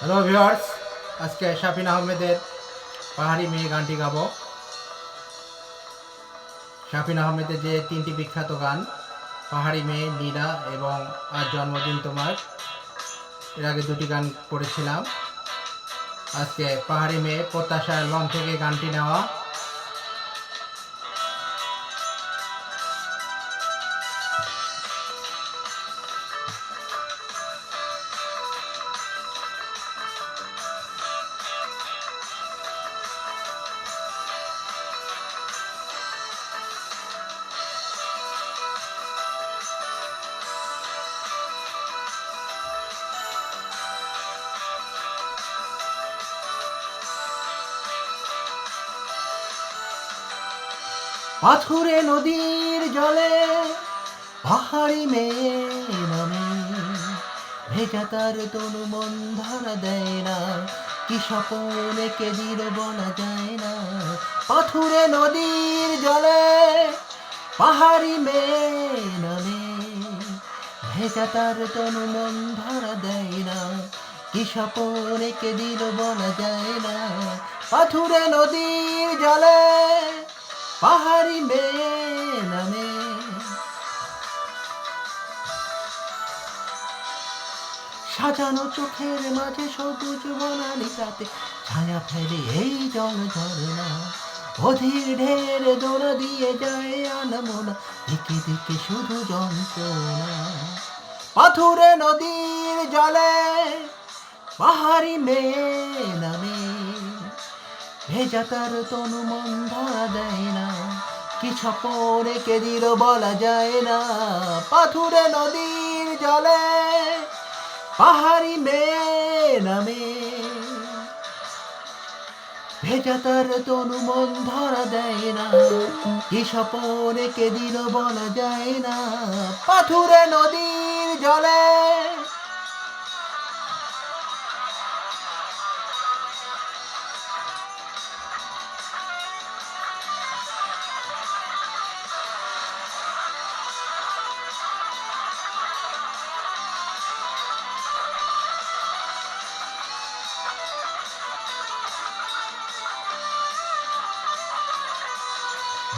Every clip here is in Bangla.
হ্যালো ভিউয়ার্স আজকে শাফিন আহমেদের পাহাড়ি মেয়ে গানটি গাব। শাফিন আহমেদের যে তিনটি বিখ্যাত গান, পাহাড়ি মেয়ে লীলা এবং আজ জন্মদিন তোমার, এর আগে দুটি গান করেছিলাম। আজকে পাহাড়ি মেয়ে প্রত্যাশা অ্যালবাম থেকে গানটি নেওয়া পাথুরে নদীর জলে, পাহাড়ি মেয়ে নামে ভেজা তার তনু মন ধরা দেয় না, কি স্বপনে কে দিল বলা যায় না। পাথুরে নদীর জলে, পাহাড়ি মেয়ে নামে ভেজা তার তনু মন ধরা দেয় না, কি স্বপনে কে দিল বলা যায় না। পাথুরে নদীর জলে পাহাড়ি মেয়ে নামে সাজানো চোখের মাঝে সবুজ বনালি রাতে ছায়া ফেলে এই জল ঝরনা। অধীর ঢের দোড়া দিয়ে যায় আনমনা, দিকে দিকে শুধু যন্ত্রণা। পাথুরে নদীর জলে পাহাড়ি মেয়ে নামে ভেজা তার তনু মন ধরা দেয় না, কি ছপরে কে দিল বলা যায় না। পাথুরে নদীর জলে পাহাড়ি মেয়ে নামে। ভেজা তার তনু মন ধরা দেয় না, কি স্বপনে কে দিল বলা যায় না। পাথুরে নদীর জলে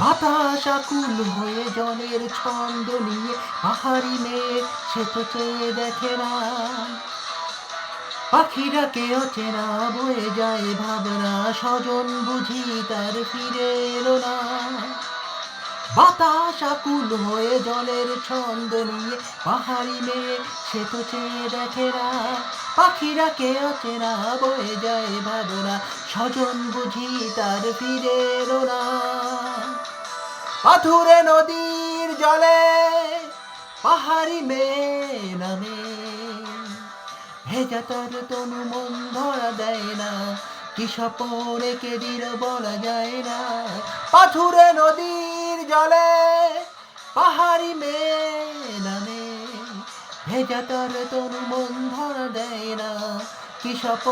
বাতাস আকুল হয়ে জলের ছন্দ নিয়ে পাহাড়ি মেয়ে সে তো চেয়ে দেখে না। পাখিরা কে অচেনা বয়ে যায়, ভাবনা স্বজন বুঝি তার ফিরে এলো না। বাতাস আকুল হয়ে জলের ছন্দ নিয়ে পাহাড়ি মেয়ে সে তো চেয়ে দেখে না। পাখিরা কে অচেনা বয়ে যায়, ভাবনা স্বজন বুঝি তার ফিরে এলো না। পাথুরে নদীর জলে পাহাড়ি মেয়ে নামে। ভেজা তার তনু মন ধরা দেয় না, কি স্বপনে কে দিল বলা যায় না। পাথুরে নদীর জলে পাহাড়ি মেয়ে নামে। ভেজা তার তনু মন ধরা দেয় না, কি স্বপ